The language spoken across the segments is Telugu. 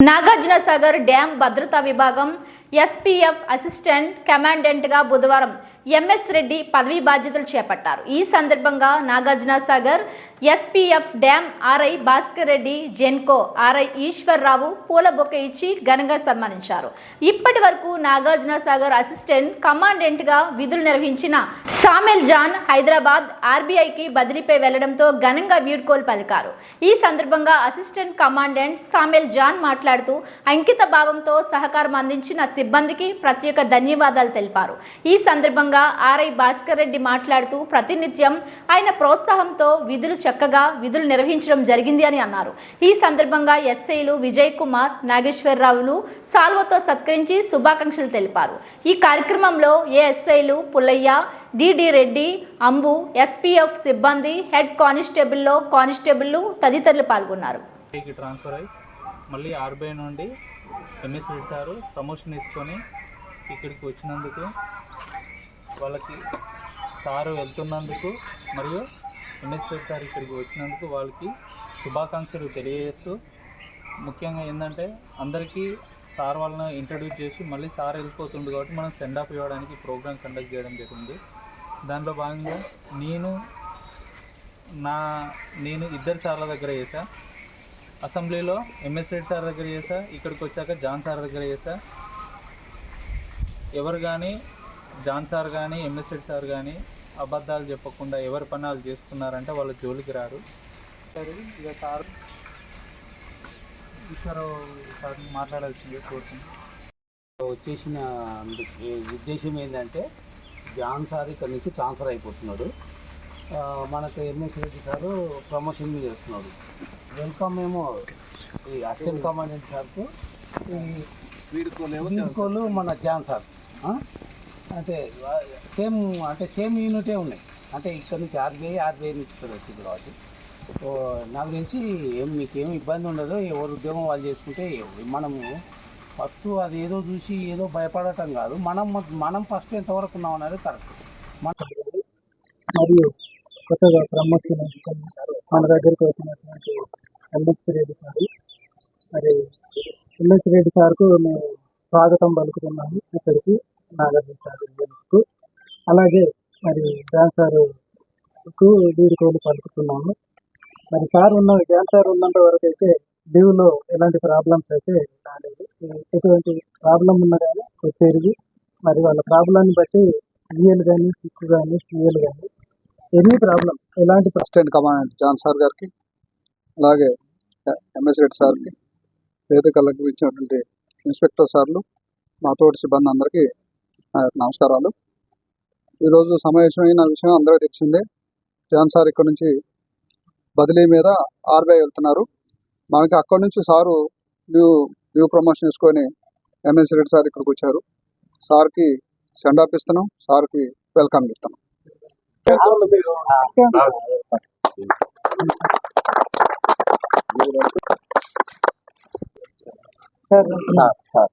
నాగార్జున సాగర్ డ్యాం భద్రతా విభాగం ఎస్పీఎఫ్ అసిస్టెంట్ కమాండెంట్గా బుధవారం ఎంఎస్ రెడ్డి పదవీ బాధ్యతలు చేపట్టారు. ఈ సందర్భంగా Nagarjuna Sagar SPF dam RI Bhaskar Reddy Genco RI Eshwarrao పూల బొక్క ఇచ్చి ఘనంగా సన్మానించారు. ఇప్పటి వరకు నాగార్జున సాగర్ అసిస్టెంట్ కమాండెంట్గా విధులు నిర్వహించిన సామెల్ జాన్ హైదరాబాద్ ఆర్బీఐకి బదిలీపై వెళ్ళడంతో ఘనంగా వీడ్కోలు పలికారు. ఈ సందర్భంగా అసిస్టెంట్ కమాండెంట్ సామెల్ జాన్ మాట్లాడుతూ అంకిత భావంతో సహకారం అందించిన సిబ్బందికి ప్రత్యేక ధన్యవాదాలు తెలిపారు. ఈ సందర్భంగా ఆర్ఐ భాస్కర్ రెడ్డి మాట్లాడుతూ ప్రతినిత్యం ఆయన ప్రోత్సాహంతో విధులు చక్కగా విధులు నిర్వహించడం జరిగింది అని అన్నారు. ఈ సందర్భంగా ఎస్ఐలు విజయ్ కుమార్ నాగేశ్వరరావులు సాల్వతో సత్కరించి శుభాకాంక్షలు తెలిపారు. ఈ కార్యక్రమంలో ఏఎస్ఐలు పుల్లయ్య డిడి రెడ్డి అంబు ఎస్పీఎఫ్ సిబ్బంది హెడ్ కానిస్టేబుల్లో కానిస్టేబుల్లు తదితరులు పాల్గొన్నారు. ట్రాన్స్ఫర్ అయ్యి మళ్ళీ ఆర్బీఐ నుండి ఎంఎస్ రెడ్డి సారు ప్రమోషన్ తీసుకొని ఇక్కడికి వచ్చినందుకు వాళ్ళకి సారు వెళ్తున్నందుకు మరియు ఎంఎస్ సార్ ఇక్కడికి వచ్చినందుకు వాళ్ళకి శుభాకాంక్షలు తెలియజేస్తూ ముఖ్యంగా ఏంటంటే అందరికీ సార్ వాళ్ళని ఇంట్రడ్యూస్ చేసి మళ్ళీ సార్ వెళ్ళిపోతుండు కాబట్టి మనం సెండ్ ఆఫ్ ఇవ్వడానికి ప్రోగ్రామ్ కండక్ట్ చేయడం జరిగింది దాంట్లో భాగంగా నేను నా నేను ఇద్దరు సార్ల దగ్గర చేశా. అసెంబ్లీలో ఎంఎస్ రెడ్డి సార్ దగ్గర చేశా ఇక్కడికి వచ్చాక జాన్ సార్ దగ్గర చేశా. ఎవరు కానీ జాన్ సార్ కానీ ఎంఎస్ రెడ్డి సార్ కానీ అబద్ధాలు చెప్పకుండా ఎవరి పని వాళ్ళు చేసుకున్నారంటే వాళ్ళ జోలికి రారు. సరే ఇక సార్ ఈశ్వరరావు సార్ మాట్లాడాల్సిందే కోరుతున్నాను వచ్చేసిన ఉద్దేశం ఏంటంటే జాన్ సార్ ఇక్కడ నుంచి ట్రాన్స్ఫర్ అయిపోతున్నాడు. మనకు ఎంఎస్ రెడ్డి సారు ప్రమోషన్ చేస్తున్నాడు. వెల్కమ్ ఏమో ఈ అసిస్టెంట్ కమాండెంట్ సార్కు. వీడుకోలు మన జాన్ సార్. ఆ? అంటే సేమ్ అంటే సేమ్ యూనిటే ఉన్నాయి. అంటే ఇక్కడ నుంచి ఆర్బీఐ ఆర్బీఐ నుంచి ఇక్కడ వచ్చింది కాబట్టి. సో నాకు తెలిసి ఏం మీకు ఏమి ఇబ్బంది ఉండదు. ఎవరు ఉద్యోగం వాళ్ళు చేసుకుంటే మనము ఫస్ట్ అది ఏదో చూసి ఏదో భయపడటం కాదు. మనం మనం ఫస్ట్ ఎంతవరకు ఉన్నాం అనేది కరెక్ట్. మన మరియు కొత్తగా ప్రమోషన్ మన దగ్గరికి వచ్చినటువంటి ఎంఎస్ రెడ్డి సార్. మరి ఎంఎస్ రెడ్డి సార్కు మేము స్వాగతం పలుకుతున్నాము ఇక్కడికి. నాగార్జున అలాగే మరి డ్యాన్స్ సార్కు వీడుకోలు పలుకుతున్నాము. మరి సార్ ఉన్న డ్యాన్స్ సార్ ఉన్నంత వరకు అయితే లీవ్లో ఎలాంటి ప్రాబ్లమ్స్ అయితే రాలేదు. ఎటువంటి ప్రాబ్లం ఉన్నా కానీ తిరిగి మరి వాళ్ళ ప్రాబ్లాన్ని బట్టి ఈఎల్ కానీ సిక్ కానీ సిఎల్ కానీ ఎనీ ప్రాబ్లం ఎలాంటి అసిస్టెంట్ కమాండెంట్ జాన్ సార్ గారికి అలాగే ఎంఎస్ రెడ్డి సార్కి వేదికలకు ఇచ్చినటువంటి ఇన్స్పెక్టర్ సార్లు మా తోటి సిబ్బంది అందరికీ నమస్కారాలు. ఈరోజు సమావేశమైన విషయం అందరికీ తెలిసిందే. జాన్ సార్ ఇక్కడ నుంచి బదిలీ మీద ఆర్బీఐ వెళ్తున్నారు. మనకి అక్కడ నుంచి సారు న్యూ న్యూ ప్రమోషన్ తీసుకొని ఎంఎస్ రెడ్డి సార్ ఇక్కడికి వచ్చారు. సార్కి సెండ్ ఆఫ్ ఇస్తున్నాం సార్కి వెల్కమ్ ఇస్తున్నాం సార్.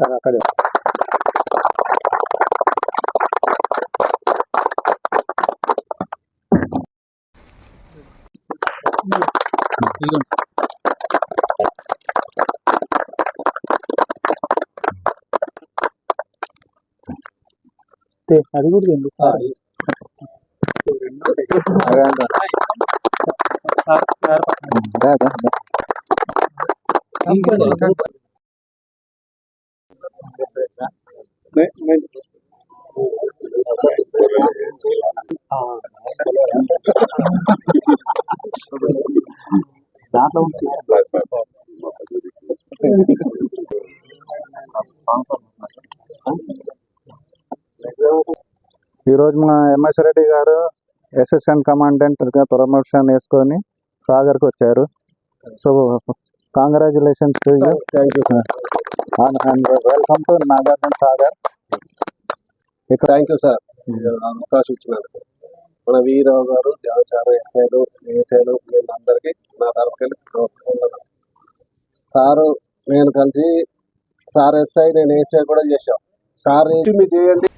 なかなかでは。で、アルゴリズ。దాంట్లో ఈరోజు మన ఎంఎస్ రెడ్డి గారు అసిస్టెంట్ కమాండెంట్ ప్రమోషన్ వేసుకొని సాగర్కి వచ్చారు. So congratulations thank you sir and welcome to Nagarjuna Sagar. Thank you sir అవకాశం ఇచ్చినందుకు. మన వీరరావు గారు దేవచారు ఎస్ఐలు ఏసైలు వీళ్ళందరికీ నా తరఫుకెళ్ళి సారు నేను కలిసి సార్ ఎస్ఐ నేను ఏసఐ కూడా చేశాం. సార్ ఏంటి మీరు చేయండి